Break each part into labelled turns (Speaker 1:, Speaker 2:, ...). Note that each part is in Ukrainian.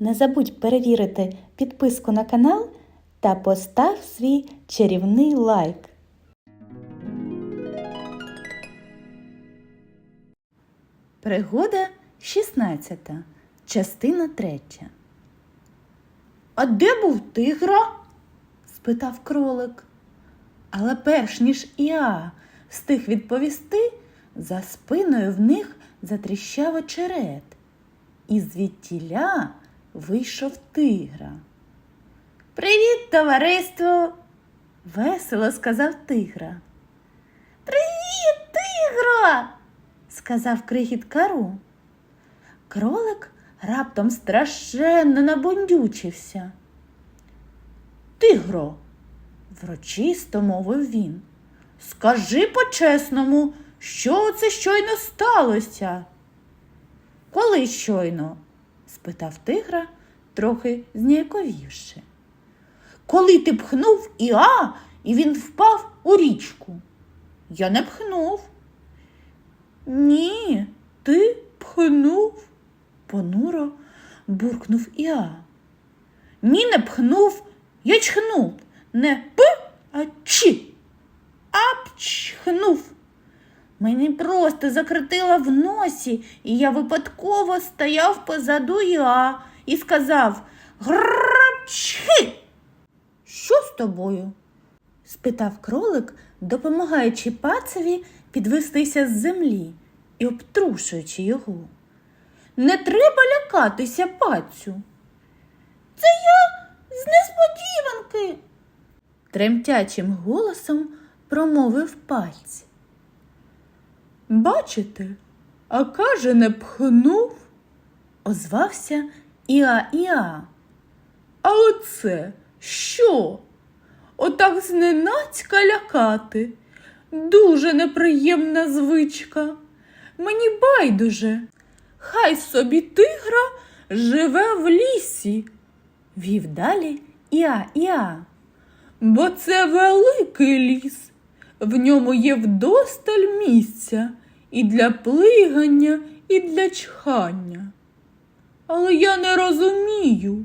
Speaker 1: Не забудь перевірити підписку на канал та постав свій чарівний лайк. Пригода 16. Частина 3. А де був тигра? спитав кролик. Але перш ніж Іа встиг відповісти, за спиною в них затріщав очерет, і звідтіля вийшов тигра. Привіт, товариство! весело сказав тигра. Привіт, тигро! сказав крихіт кару. Кролик раптом страшенно набундючився. Тигро, врочисто мовив він. Скажи по-чесному, що це щойно сталося? Коли щойно? Спитав тигра, трохи зніяковівши. Коли ти пхнув Іа, і він впав у річку. Я не пхнув. Ні, ти пхнув, понуро буркнув Іа. Ні, не пхнув, я чхнув. Не п, а чи. Апчхнув. Мені просто закритило в носі, і я випадково стояв позаду я і сказав Грапчхи. Що з тобою? спитав кролик, допомагаючи пацеві підвестися з землі і обтрушуючи його. Не треба лякатися, пацю. Це я з несподіванки. Тремтячим голосом промовив пальць. Бачите, а каже, не пхнув, озвався Іа Іа. А оце що? Отак зненацька лякати. Дуже неприємна звичка. Мені байдуже. Хай собі тигра живе в лісі, вів далі Іа Іа. Бо це великий ліс. В ньому є вдосталь місця і для плигання, і для чхання. Але я не розумію,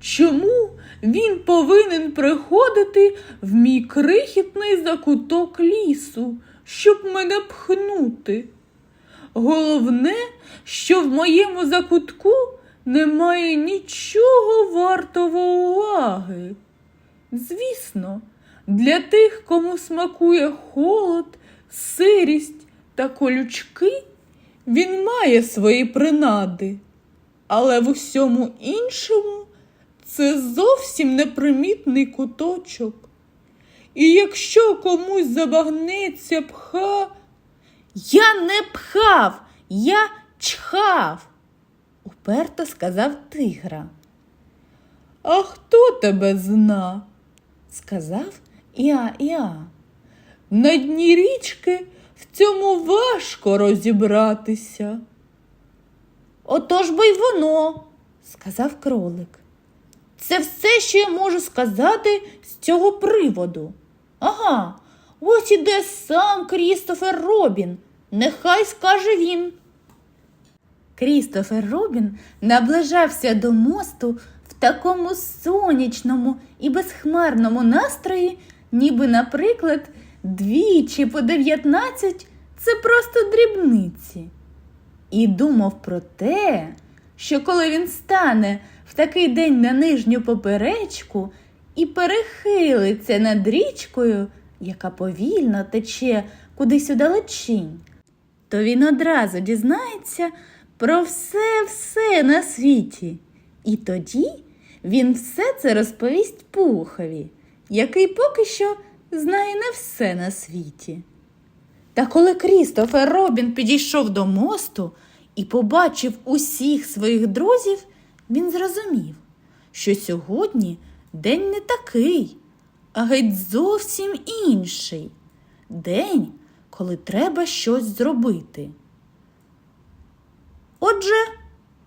Speaker 1: чому він повинен приходити в мій крихітний закуток лісу, щоб мене пхнути. Головне, що в моєму закутку немає нічого вартого уваги. Звісно, для тих, кому смакує холод, сирість та колючки, він має свої принади, але в усьому іншому це зовсім непримітний куточок. І якщо комусь забагнеться пха, я не пхав, я чхав, уперто сказав тигра. А хто тебе зна? сказав Іа Іа. На дні річки в цьому важко розібратися. Отож бо й воно, сказав кролик. Це все, що я можу сказати з цього приводу. Ага, ось іде сам Крістофер Робін. Нехай скаже він. Крістофер Робін наближався до мосту в такому сонячному і безхмарному настрої, ніби, наприклад, двічі по дев'ятнадцять це просто дрібниці. І думав про те, що коли він стане в такий день на нижню поперечку і перехилиться над річкою, яка повільно тече кудись удалечінь, то він одразу дізнається про все-все на світі. І тоді він все це розповість пухові, який поки що знає не все на світі. Та коли Крістофер Робін підійшов до мосту і побачив усіх своїх друзів, він зрозумів, що сьогодні день не такий, а геть зовсім інший день, коли треба щось зробити. Отже,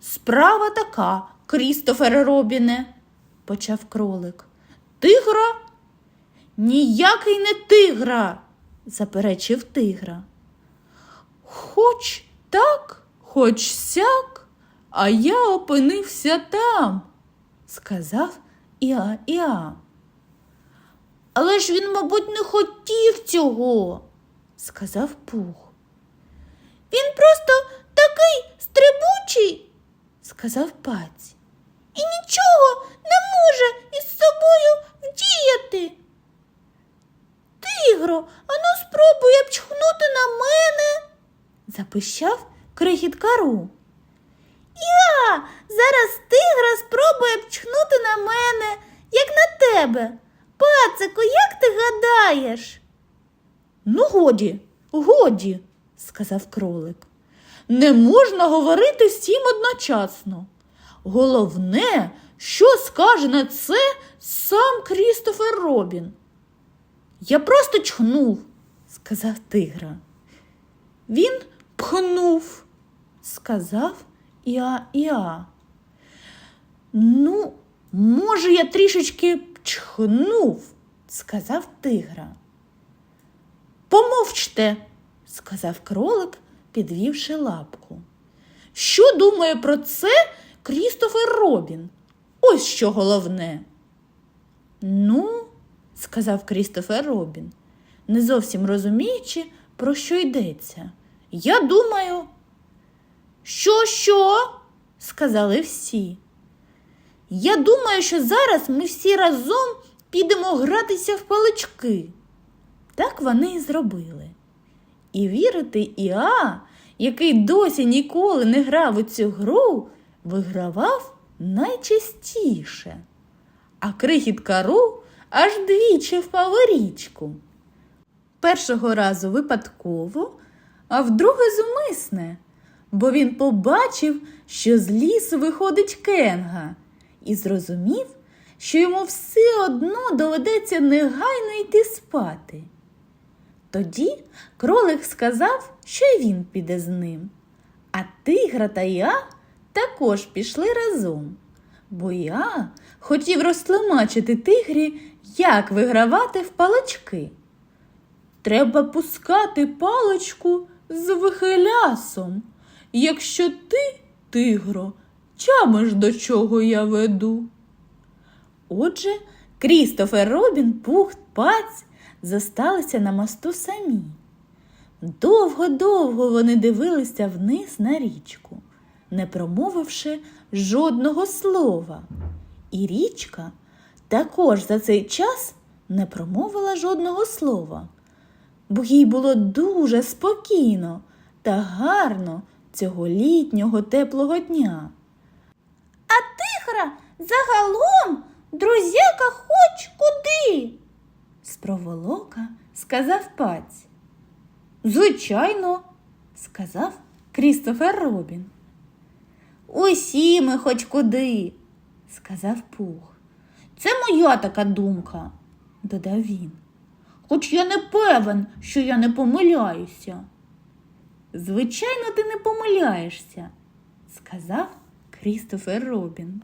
Speaker 1: справа така, Крістофер Робіне, почав кролик. Тигра? Ніякий не тигра, заперечив тигра. Хоч так, хоч сяк, а я опинився там, сказав Іа Іа. Але ж він, мабуть, не хотів цього, сказав Пух. Він просто такий стрибучий, сказав Паць. І нічого не може із собою вдіяти. Тигро, ану спробуй обчхнути на мене, запищав крихіт кару. Я зараз тигра спробує обчхнути на мене, як на тебе. Пацику, як ти гадаєш? Ну, годі, годі, сказав кролик. Не можна говорити всім одночасно. Головне, що скаже на це сам Крістофер Робін. Я просто чхнув, сказав тигра. Він пхнув, сказав Іа Іа. Ну, може, я трішечки чхнув, сказав тигра. Помовчте, сказав кролик, підвівши лапку. Що думає про це Крістофер Робін? Ось що головне. Ну, сказав Крістофер Робін, не зовсім розуміючи, про що йдеться. Я думаю, що, що? сказали всі. Я думаю, що зараз ми всі разом підемо гратися в палички. Так вони і зробили. І вірити Іа, який досі ніколи не грав у цю гру, вигравав найчастіше. А крихіт кару аж двічі впав річку. Першого разу випадково, а вдруге зумисне, бо він побачив, що з лісу виходить кенга, і зрозумів, що йому все одно доведеться негайно йти спати. Тоді кролик сказав, що й він піде з ним. А тигра та я також пішли разом, бо я хотів розтлумачити тигрі, як вигравати в палички. Треба пускати паличку з вихилясом, якщо ти, тигро, тямиш, до чого я веду. Отже, Крістофер Робін, Пух, Паць зосталися на мосту самі. Довго-довго вони дивилися вниз на річку, не промовивши жодного слова. І річка також за цей час не промовила жодного слова, бо їй було дуже спокійно та гарно цього літнього теплого дня. А тигра загалом друзяка хоч куди? Спроволока сказав паць. Звичайно, сказав Крістофер Робін. Усі ми хоч куди, сказав Пух. Це моя така думка, додав він. Хоч я не певен, що я не помиляюся. Звичайно, ти не помиляєшся, сказав Крістофер Робін.